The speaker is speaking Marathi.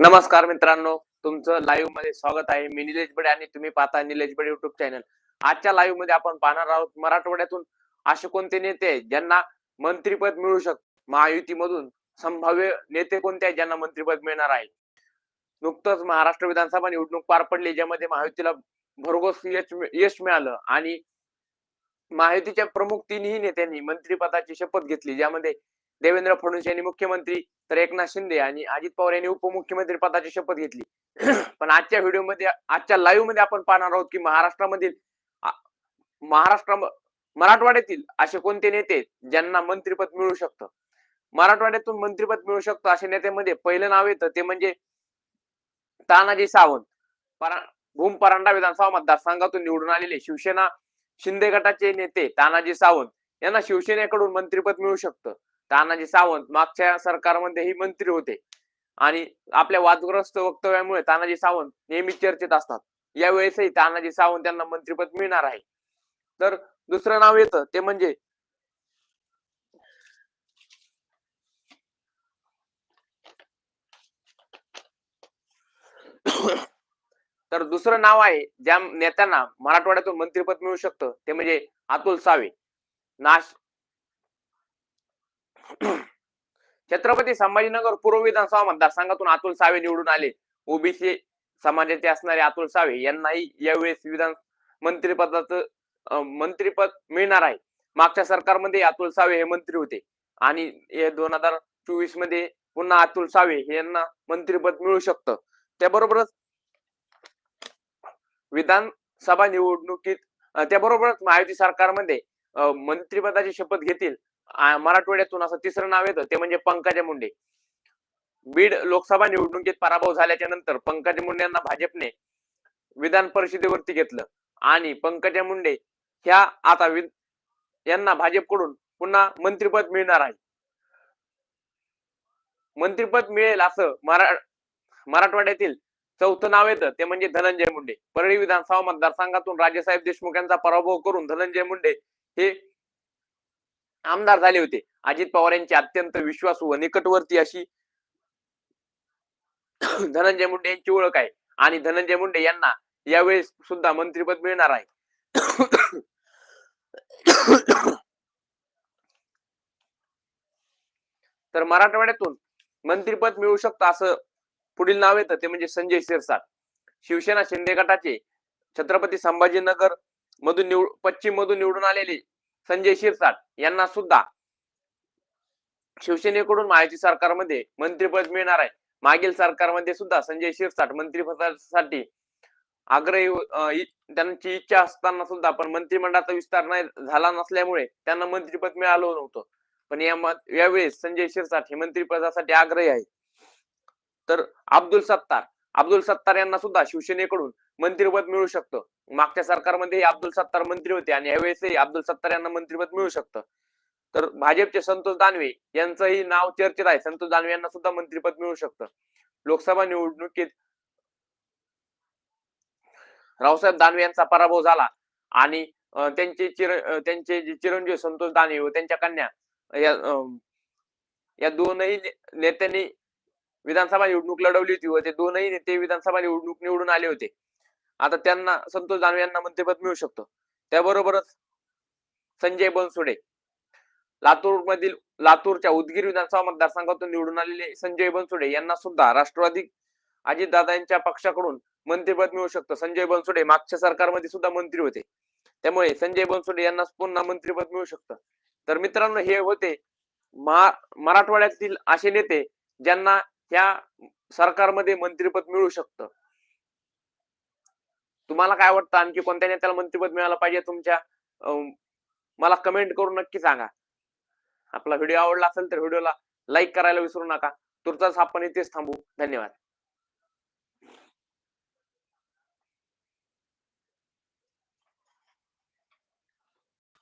नमस्कार मित्रांनो तुमचं लाईव्हमध्ये स्वागत आहे. मी निलेश बडे आणि तुम्ही पाहता निलेश बडे युट्यूब चॅनल आजच्या लाईव्हमध्ये आपण पाहणार आहोत मराठवाड्यातून असे कोणते नेते आहेत ज्यांना मंत्रीपद मिळू शकत महायुतीमधून संभाव्य नेते कोणते आहेत ज्यांना मंत्रीपद मिळणार आहे? नुकतंच महाराष्ट्र विधानसभा निवडणूक पार पडली ज्यामध्ये महायुतीला भरघोस यश यश मिळालं आणि महायुतीच्या प्रमुख तिन्ही नेत्यांनी मंत्रिपदाची शपथ घेतली ज्यामध्ये देवेंद्र फडणवीस यांनी मुख्यमंत्री तर एकनाथ शिंदे आणि अजित पवार यांनी उपमुख्यमंत्री पदाची शपथ घेतली. पण आजच्या व्हिडिओमध्ये आजच्या लाईव्हमध्ये आपण पाहणार आहोत की महाराष्ट्रामधील महाराष्ट्र मराठवाड्यातील असे कोणते नेते ज्यांना मंत्रिपद मिळू शकतं? मराठवाड्यातून मंत्रिपद मिळू शकतं अशा नेत्यामध्ये पहिलं नाव येतं ते म्हणजे तानाजी सावंत. भूम परांडा विधानसभा मतदारसंघातून निवडून आलेले शिवसेना शिंदे गटाचे नेते तानाजी सावंत. यांना शिवसेनेकडून मंत्रिपद मिळू शकतं. तानाजी सावंत मागच्या सरकारमध्येही मंत्री होते. आणि आपल्या वादग्रस्त वक्तव्यामुळे तानाजी सावंत नेहमी चर्चेत असतात. यावेळेसही तानाजी सावंत यांना मंत्रीपद मिळणार आहे. तर दुसरं नाव येतं ते म्हणजे तर दुसरं नाव आहे ज्या नेत्यांना मराठवाड्यातून मंत्रीपद मिळू शकतं ते म्हणजे अतुल सावे. नाश छत्रपती संभाजीनगर पूर्व विधानसभा मतदारसंघातून अतुल सावे निवडून आले. ओबीसी समाजाचे असणारे अतुल सावे यांनाही यावेळेस विधान मंत्रिपदाचं मंत्रिपद मिळणार आहे. मागच्या सरकारमध्ये अतुल सावे हे मंत्री होते. आणि हे दोन हजार चोवीसमध्ये पुन्हा अतुल सावे हे यांना मंत्रिपद मिळू शकतं. त्याबरोबरच विधानसभा निवडणुकीत त्याबरोबरच महायुती सरकारमध्ये मंत्रिपदाची शपथ घेतील. मराठवाड्यातून असं तिसरं नाव येतं ते म्हणजे पंकजा मुंडे. बीड लोकसभा निवडणुकीत पराभव झाल्याच्यानंतर पंकजा मुंडे यांना भाजपने विधान परिषदेवरती घेतलं. आणि पंकजा मुंडे ह्या आता यांना भाजपकडून पुन्हा मंत्रिपद मिळणार आहे. मंत्रिपद मिळेल असं मरा मराठवाड्यातील चौथं नाव येतं ते म्हणजे धनंजय मुंडे. परळी विधानसभा मतदारसंघातून राजेसाहेब देशमुख यांचा पराभव करून धनंजय मुंडे हे आमदार झाले होते. अजित पवार यांची अत्यंत विश्वासू व निकटवर्ती अशी धनंजय मुंडे यांची ओळख आहे. आणि धनंजय मुंडे यांना यावेळेस सुद्धा मंत्रिपद मिळणार आहे. तर मराठवाड्यातून मंत्रिपद मिळू शकतं असं पुढील नाव येतं ते म्हणजे संजय शिरसाट. शिवसेना शिंदे गटाचे छत्रपती संभाजीनगर मधून निवड पश्चिम मधून निवडून आलेले संजय शिरसाट यांना सुद्धा शिवसेनेकडून महायुती सरकारमध्ये मंत्रिपद मिळणार आहे. मागील सरकारमध्ये सुद्धा संजय शिरसाट मंत्रिपदासाठी आग्रही त्यांची इच्छा असताना सुद्धा पण मंत्रिमंडळाचा विस्तार नाही झाला नसल्यामुळे त्यांना मंत्रिपद मिळालं नव्हतं. पण या म- यावेळेस संजय शिरसाट हे मंत्रिपदासाठी आग्रही आहे तर अब्दुल सत्तार अब्दुल सत्तार यांना सुद्धा शिवसेनेकडून मंत्रिपद मिळू शकतं. मागच्या सरकारमध्ये अब्दुल सत्तार मंत्री होते आणि यावेळेसही अब्दुल सत्तार यांना मंत्रिपद मिळू शकतं. तर भाजपचे संतोष दानवे यांचंही नाव चर्चेत आहे. संतोष दानवे यांना सुद्धा मंत्रिपद मिळू शकतं. लोकसभा निवडणुकीत रावसाहेब दानवे यांचा पराभव झाला आणि त्यांचे चिर त्यांचे जे चिरंजीव संतोष दानवे व त्यांच्या कन्या या अं, या दोनही ने- नेत्यांनी विधानसभा निवडणूक लढवली होती व ते दोनही नेते विधानसभा निवडणूक निवडून आले होते. आता त्यांना संतोष दानवे यांना मंत्रिपद मिळू शकतो. त्याबरोबरच संजय बनसोडे लातूर मधील लातूरच्या उदगीर विधानसभा मतदारसंघातून निवडून आलेले संजय बनसोडे यांना सुद्धा राष्ट्रवादी अजितदादा यांच्या पक्षाकडून मंत्रिपद मिळू शकतं. संजय बनसोडे मागच्या सरकारमध्ये सुद्धा मंत्री होते. त्यामुळे संजय बनसोडे यांना पुन्हा मंत्रिपद मिळू शकतं. तर मित्रांनो हे होते मराठवाड्यातील असे नेते ज्यांना ह्या सरकारमध्ये मंत्रिपद मिळू शकतं. तुम्हाला काय वाटतं? आणखी कोणत्या नेत्याला मंत्रिपद मिळालं पाहिजे तुमच्या? मला कमेंट करून नक्की सांगा. आपला व्हिडिओ आवडला असेल तर व्हिडिओला लाईक करायला विसरू नका. तुर्तास आपण इथेच थांबू. धन्यवाद.